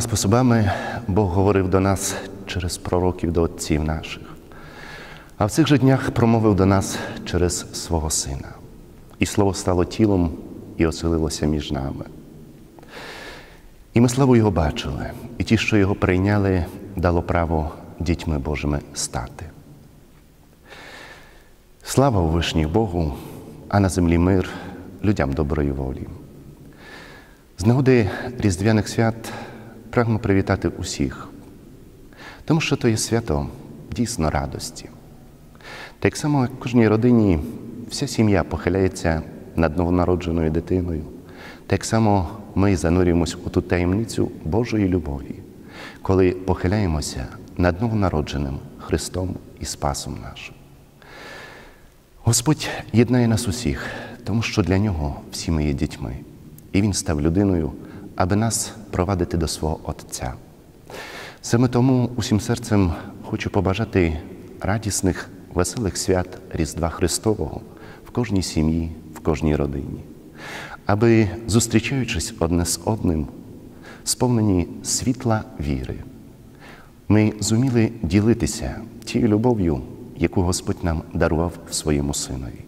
способами Бог говорив до нас через пророків до отців наших, а в цих же днях промовив до нас через свого Сина. І Слово стало тілом і оселилося між нами. І ми славу Його бачили, і ті, що його прийняли, дало право дітьми Божими стати. Слава у вишніх Богу, а на землі мир людям доброї волі. З нагоди Різдвяних свят прагну привітати усіх, тому що то є свято дійсно радості. Так само, як в кожній родині, вся сім'я похиляється над новонародженою дитиною, так само ми занурюємось у ту таємницю Божої любові, коли похиляємося над новонародженим Христом і Спасом нашим. Господь єднає нас усіх, тому що для нього всі ми є дітьми, і Він став людиною, аби нас провадити до свого Отця. Саме тому усім серцем хочу побажати радісних, веселих свят Різдва Христового в кожній сім'ї, в кожній родині, аби, зустрічаючись одне з одним, сповнені світла віри, ми зуміли ділитися тією любов'ю, яку Господь нам дарував в своєму Синові.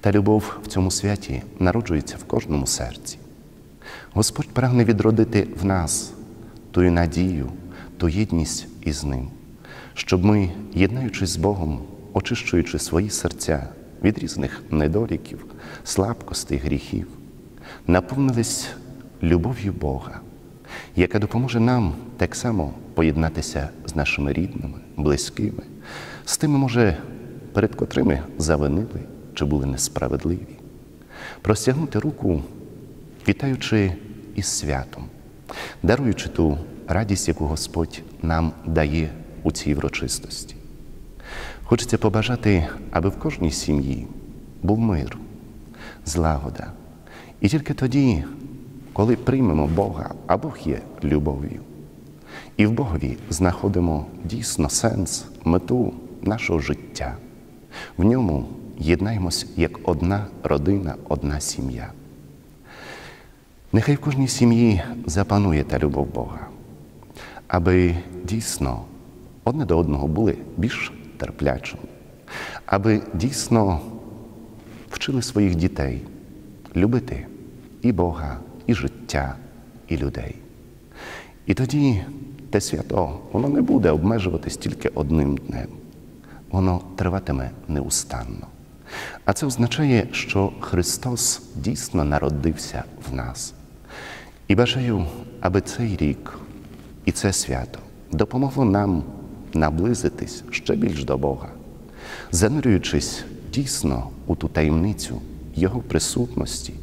Та любов в цьому святі народжується в кожному серці. Господь прагне відродити в нас ту надію, ту єдність із Ним, щоб ми, єднаючись з Богом, очищуючи свої серця від різних недоліків, слабкостей, гріхів, наповнились любов'ю Бога, яка допоможе нам так само поєднатися з нашими рідними, близькими, з тими, може, перед котрими завинили чи були несправедливі, простягнути руку, вітаючи із святом, даруючи ту радість, яку Господь нам дає у цій врочистості. Хочеться побажати, аби в кожній сім'ї був мир, злагода. І тільки тоді, коли приймемо Бога, а Бог є любов'ю, і в Богові знаходимо дійсно сенс, мету нашого життя. В ньому єднаємось як одна родина, одна сім'я. Нехай в кожній сім'ї запанує та любов Бога, аби дійсно одне до одного були більш терплячими, аби дійсно вчили своїх дітей любити і Бога, і життя, і людей. І тоді те свято, воно не буде обмежуватись тільки одним днем, воно триватиме неустанно. А це означає, що Христос дійсно народився в нас. І бажаю, аби цей рік і це свято допомогло нам наблизитись ще більш до Бога, занурюючись дійсно у ту таємницю Його присутності,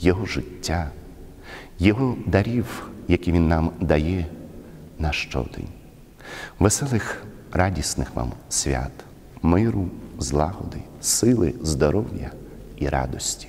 Його життя, Його дарів, які Він нам дає на щодень. Веселих, радісних вам свят, миру, злагоди, сили, здоров'я і радості.